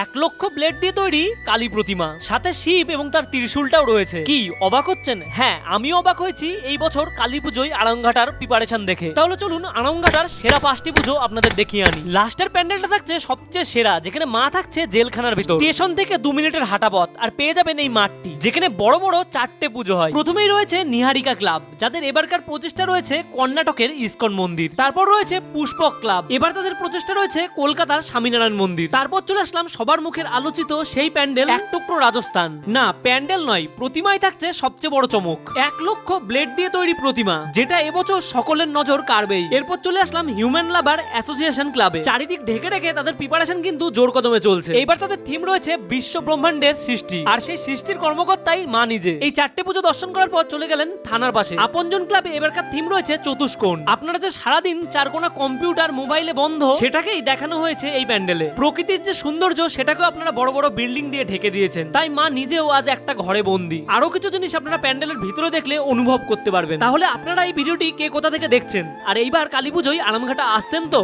এক লক্ষ ব্লেড দিয়ে তৈরি কালী প্রতিমা। সাথে শিব এবং তার ত্রিশূলটাও রয়েছে। কি, অবাক হচ্ছেন? হ্যাঁ আমিও অবাক হয়েছি এই বছর কালী পুজোয় আরামঘাটার প্রিপারেশন দেখে। তাহলে চলুন আরামঘাটার সেরা পাঁচটি পুজো আপনাদের দেখিয়ে আনি। লাস্টের প্যান্ডেলটা থাকছে সবচেয়ে সেরা, যেখানে মা থাকছে জেলখানার ভিতর। স্টেশন থেকে দু মিনিটের হাঁটা পথ, আর পেয়ে যাবেন এই মাঠটি, যেখানে বড় বড় চারটে পুজো হয়। প্রথমেই রয়েছে নিহারিকা ক্লাব, যাদের এবারকার প্রচেষ্টা রয়েছে কর্ণাটকের ইসকন মন্দির। তারপর রয়েছে পুষ্পক ক্লাব, এবার তাদের প্রচেষ্টা রয়েছে কলকাতার স্বামীনারায়ণ মন্দির। তারপর চলে আসলাম সবার মুখের আলোচিত সেই প্যান্ডেল এক টুকরো রাজস্থান। না প্যান্ডেল নয় প্রতিমায় থাকছে সবচেয়ে বড় চমক। এক লক্ষ ব্লেড দিয়ে তৈরি প্রতিমা যেটা এবছর সকলের নজর কাড়বেই। এরপর চলে আসলাম হিউম্যান লাভার অ্যাসোসিয়েশন ক্লাবে। চারিদিক ঢেকে রেখে তাদের প্রিপারেশন কিন্তু জোর কদমে চলছে। এইবার তাদের থিম রয়েছে বিশ্ব ব্রহ্মাণ্ডের সৃষ্টি। আর সেই সৃষ্টির কর্মকর্তাই মা নিজে। এই চারটে পুজো দর্শন করার পর চলে গেলেন থানার পাশে। আপনজন ক্লাবে এবারকার থিম রয়েছে চতুষ্কোণ। আপনারা যে সারাদিন চারকোনা কম্পিউটার মোবাইলে বন্ধ সেটাকেই দেখানো হয়েছে এই প্যান্ডেলে। প্রকৃতির যে সৌন্দর্য সেটাকেও আপনারা বড় বড় বিল্ডিং দিয়ে ঢেকে দিয়েছেন। তাই মা নিজেও আজ একটা ঘরে বন্দি। আরও কিছু জিনিস আপনারা প্যান্ডেলের ভিতরে দেখলে অনুভব করতে পারবেন। তাহলে আপনারা এই ভিডিওটি কে কোথা থেকে দেখছেন? আর এইবার কালী পুজোয় আরামঘাটা আসছেন তো?